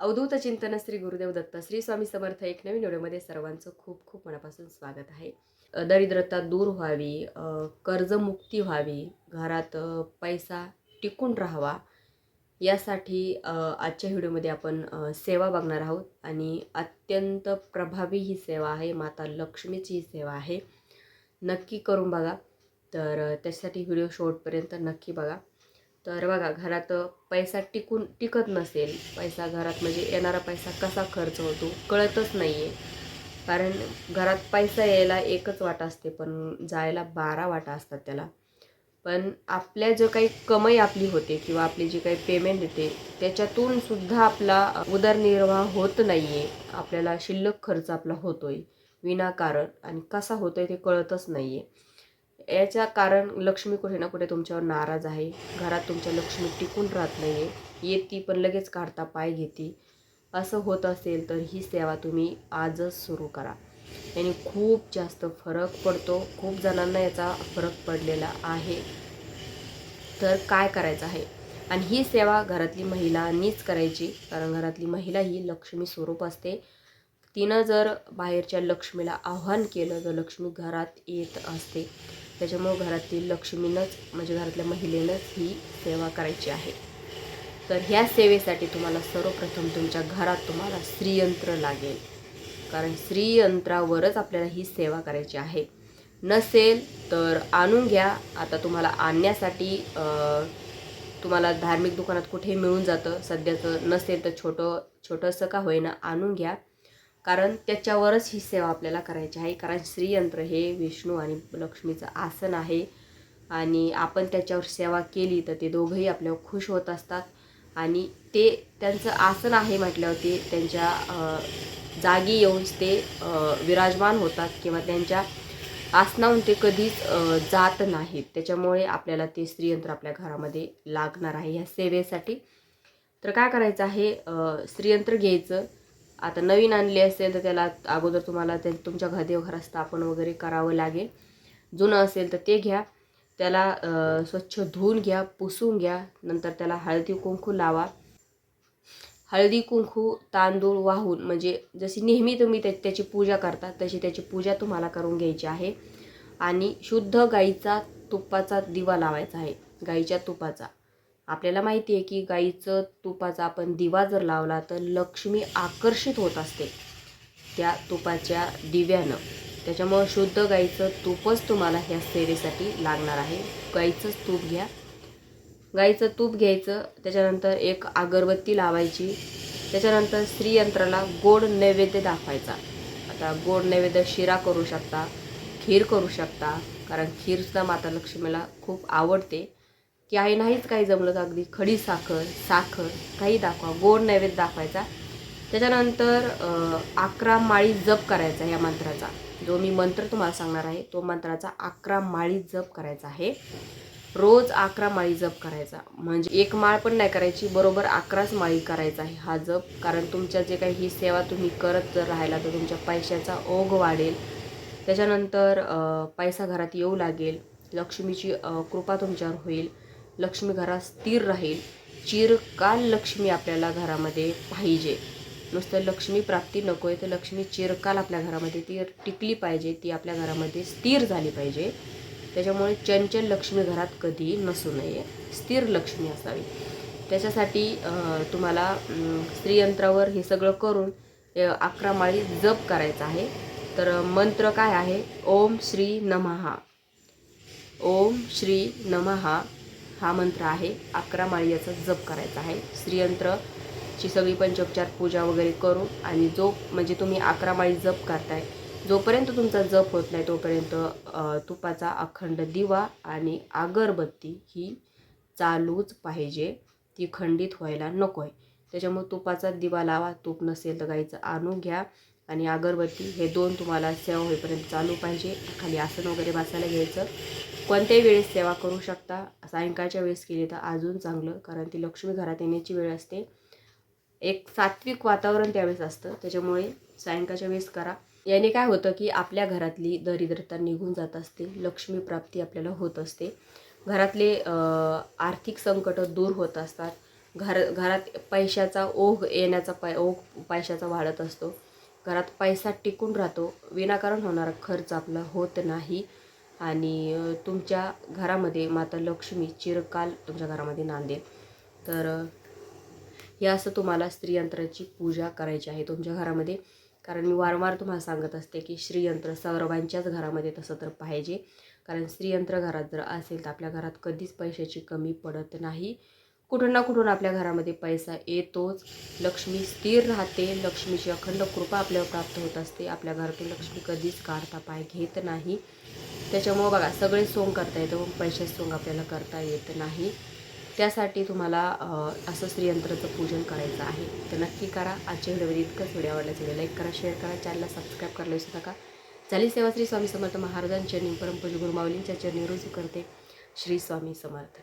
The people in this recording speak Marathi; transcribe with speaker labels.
Speaker 1: अवधूत चिंतन श्री गुरुदेव दत्त श्री स्वामी समर्थ एक नवीन व्हिडिओमध्ये सर्वांचं खूप खूप मनापासून स्वागत आहे. दरिद्रता दूर व्हावी कर्जमुक्ती व्हावी घरात पैसा टिकून राहावा यासाठी आजच्या व्हिडिओमध्ये आपण सेवा बघणार आहोत. आणि अत्यंत प्रभावी ही सेवा आहे माता लक्ष्मीची ही सेवा आहे. नक्की करून बघा. तर त्याच्यासाठी व्हिडिओ शेवटपर्यंत नक्की बघा. तर बघा घरात पैसा टिकून टिकत नसेल. पैसा घरात म्हणजे येणारा पैसा कसा खर्च होतो कळतच नाही आहे कारण घरात पैसा यायला एकच वाटा असते पण जायला बारा वाटा असतात त्याला. पण आपल्या जो काही कमाई आपली होते किंवा आपली जी काही पेमेंट येते त्याच्यातून सुद्धा आपला उदरनिर्वाह होत नाही आहे आपल्याला शिल्लक खर्च आपला होतोय विनाकारण. आणि कसा होतोय ते कळतच नाही आहे याच्या कारण लक्ष्मी कुठे ना कुठे तुमच्यावर नाराज आहे. घरात तुमच्या लक्ष्मी टिकून राहत नाही आहे येती पण लगेच काढता पाय घेते. असं होत असेल तर ही सेवा तुम्ही आजच सुरू करा. याने खूप जास्त फरक पडतो. खूप जणांना याचा फरक पडलेला आहे. तर काय करायचं आहे? आणि ही सेवा घरातली महिलांनीच करायची. कारण घरातली महिला ही लक्ष्मी स्वरूप असते. तिनं जर बाहेरच्या लक्ष्मीला आव्हान केलं तर लक्ष्मी घरात येत असते. त्याच्यामुळं घरातील लक्ष्मीनंच म्हणजे घरातल्या महिलेनंच ही सेवा करायची आहे. तर ह्या सेवेसाठी तुम्हाला सर्वप्रथम तुमच्या घरात तुम्हाला स्त्रीयंत्र लागेल. कारण स्त्रीयंत्रावरच आपल्याला ही सेवा करायची आहे. नसेल तर आणून घ्या. आता तुम्हाला आणण्यासाठी तुम्हाला धार्मिक दुकानात कुठे मिळून जातं. सध्याचं नसेल तर छोटं छोटंसं का होईना आणून घ्या. कारण त्याच्यावरच ही सेवा आपल्याला करायची आहे. कारण श्रीयंत्र हे विष्णू आणि लक्ष्मीचं आसन आहे. आणि आपण त्याच्यावर सेवा केली तर ते दोघंही आपल्यावर खुश होत असतात. आणि ते त्यांचं आसन आहे म्हटल्यावर ते त्यांच्या जागी येऊन ते विराजमान होतात किंवा त्यांच्या आसनाहून ते कधीच जात नाहीत. त्याच्यामुळे आपल्याला ते स्त्रीयंत्र आपल्या घरामध्ये लागणार आहे ह्या सेवेसाठी. तर काय करायचं आहे? स्त्रीयंत्र घ्यायचं. आता नवीन आणली असेल तर त्याला अगोदर तुम्हाला ते तुमच्या घर देवघरात स्थापन वगैरे करावं लागेल. जुनं असेल तर ते घ्या. त्याला स्वच्छ धुवून घ्या पुसून घ्या. नंतर त्याला हळदी कुंकू लावा. हळदी कुंकू तांदूळ वाहून म्हणजे जशी नेहमी तुम्ही त्या त्याची पूजा करता तशी त्याची पूजा तुम्हाला करून घ्यायची आहे. आणि शुद्ध गाईचा तुपाचा दिवा लावायचा आहे. गाईच्या तुपाचा. आपल्याला माहिती आहे की गाईचं तुपाचा आपण दिवा जर लावला तर लक्ष्मी आकर्षित होत असते. त्या तुपाच्या दिव्यानं. त्याच्यामुळं शुद्ध गाईचं तूपच तुम्हाला ह्या सेवेसाठी लागणार आहे. गाईचंच तूप घ्या. गाईचं तूप घ्यायचं त्याच्यानंतर एक अगरबत्ती लावायची त्याच्यानंतर स्त्रीयंत्राला गोड नैवेद्य दाखवायचा. आता गोड नैवेद्य शिरा करू शकता खीर करू शकता कारण खीरसुद्धा माता लक्ष्मीला खूप आवडते. की आहे नाहीच काही जमलं तर अगदी खडी साखर साखर काही दाखवा गोड नैवेद्य दाखवायचा. त्याच्यानंतर अकरा माळी जप करायचा या मंत्राचा. जो मी मंत्र तुम्हाला सांगणार आहे तो मंत्राचा अकरा माळी जप करायचा आहे. रोज अकरा माळी जप करायचा. म्हणजे एक माळ पण नाही करायची बरोबर अकराच माळी करायचा आहे हा जप. कारण तुमच्या जे काही ही सेवा तुम्ही करत जर राहिला तर तुमच्या पैशाचा ओघ वाढेल. त्याच्यानंतर पैसा घरात येऊ लागेल. लक्ष्मीची कृपा तुमच्यावर होईल. लक्ष्मी घरात स्थिर राहील. चिरकाल लक्ष्मी आपल्याला घरामध्ये पाहिजे. नुसतं लक्ष्मी प्राप्ती नको आहे तर लक्ष्मी चिरकाल आपल्या घरामध्ये ती टिकली पाहिजे ती आपल्या घरामध्ये स्थिर झाली पाहिजे. त्याच्यामुळे चंचल लक्ष्मी घरात कधी नसू नये. स्थिर लक्ष्मी असावी. त्याच्यासाठी तुम्हाला स्त्रीयंत्रावर हे सगळं करून अकरा माळी जप करायचा आहे. तर मंत्र काय आहे? ओम श्री नमहा ओम श्री नमहा हा मंत्र आहे अकरा माळी याचा जप करायचा आहे. श्रीयंत्रची सगळी पंचोपचार पूजा वगैरे करून आणि जो म्हणजे तुम्ही अकरा माळी जप करताय जोपर्यंत तुमचा जप होत नाही तोपर्यंत तुपाचा अखंड दिवा आणि अगरबत्ती ही चालूच पाहिजे. ती खंडित व्हायला नको आहे त्याच्यामुळे तुपाचा दिवा लावा तूप नसेल तर गाईचं आणून घ्या. आणि अगरबत्ती हे दोन तुम्हाला सेवा होईपर्यंत चालू पाहिजे. खाली आसन वगैरे बसायला घ्यायचं. कोणत्याही वेळेस सेवा करू शकता. सायंकाळच्या वेळेस केली तर अजून चांगलं कारण ती लक्ष्मी घरात येण्याची वेळ असते. एक सात्विक वातावरण त्यावेळेस असतं. त्याच्यामुळे सायंकाळच्या वेळेस करा. याने काय होतं की आपल्या घरातली दरिद्रता निघून जात असते. लक्ष्मी प्राप्ती आपल्याला होत असते. घरातले आर्थिक संकट दूर होत असतात. घर घरात पैशाचा ओघ येण्याचा पै ओघ पैशाचा वाढत असतो. घरात पैसा टिकून राहतो. विनाकारण होणारा खर्च आपला होत नाही. आणि तुमच्या घरामध्ये माता लक्ष्मी चिरकाल तुमच्या घरामध्ये नांदेल तर हे असं तुम्हाला स्त्रीयंत्राची पूजा करायची आहे तुमच्या घरामध्ये. कारण मी वारंवार तुम्हाला सांगत असते की श्रीयंत्र सर्वांच्याच घरामध्ये तसं तर पाहिजे. कारण स्त्रीयंत्र घरात जर असेल तर आपल्या घरात कधीच पैशाची कमी पडत नाही. कुठून ना कुठून आपल्या घरामध्ये पैसा येतोच. लक्ष्मी स्थिर राहते. लक्ष्मीची अखंड कृपा आपल्यावर प्राप्त होत असते. आपल्या घरातून लक्ष्मी कधीच काढता पाय घेत नाही. त्याच्यामुळं बघा सगळे सोंग करता येतं पण सोंग आपल्याला करता येत नाही. त्यासाठी तुम्हाला असं श्रीयंत्राचं पूजन करायचं आहे. तर नक्की करा. आजच्या व्हिडिओमध्ये इतकंच. व्हिडिओ आवडल्यास व्हिडिओ लाईक करा शेअर करा चॅनलला सबस्क्राईब करायला विसरू नका. झाली सेवा श्री स्वामी समर्थ महाराजांच्या चरणी परमपूज्य गुरुमाऊलींच्या चरणी रुजू करते. श्री स्वामी समर्थ.